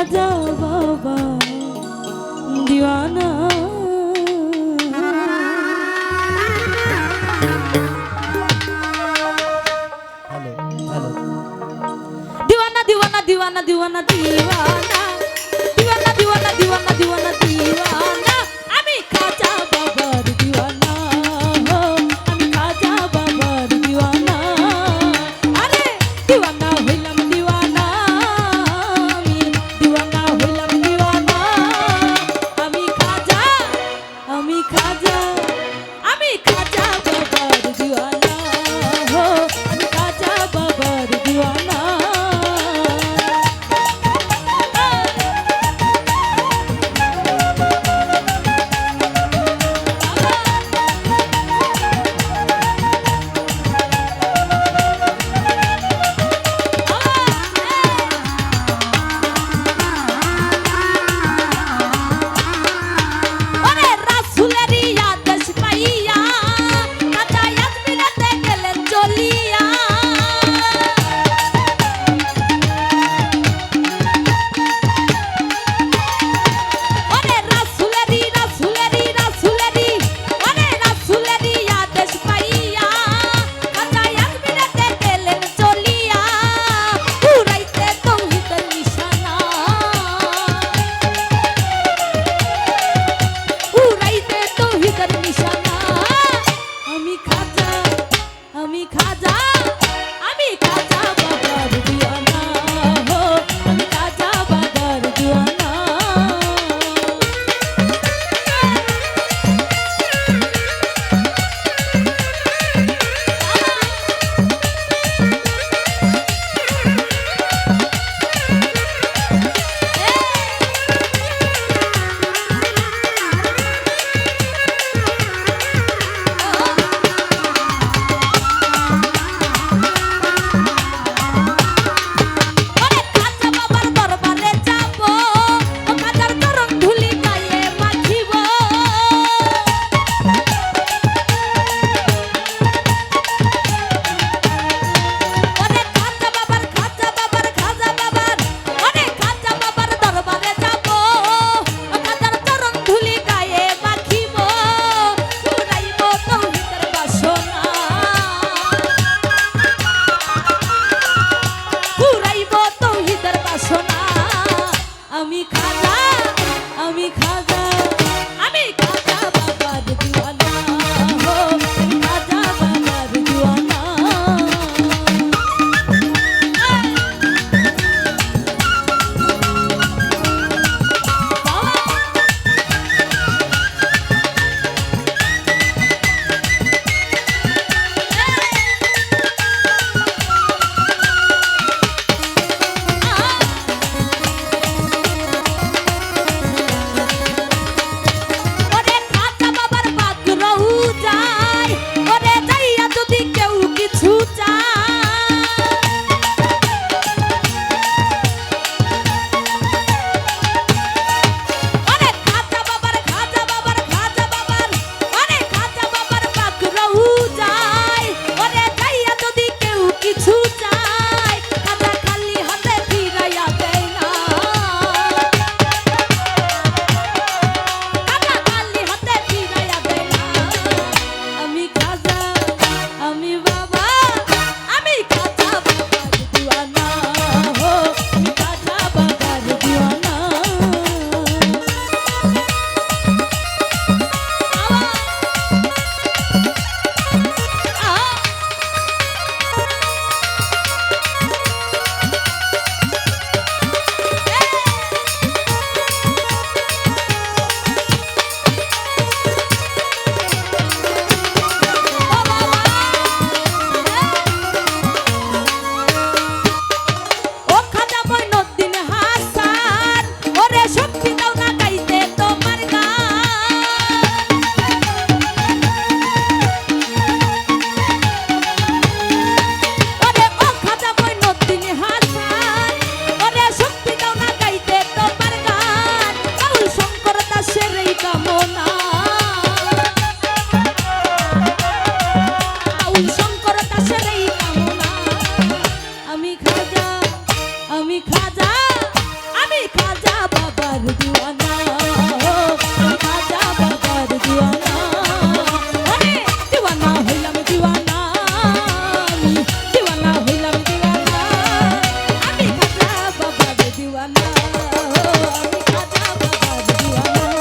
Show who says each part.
Speaker 1: খাজা বাবা দিওয়ানা দিওয়ানা দিওয়ানা দিওয়ানা দিওয়ানা দিওয়ানা I mean, cut out. আমি খাজা আমি খাজা আমি খাজা আমি খাজা বাবা দিওয়ানা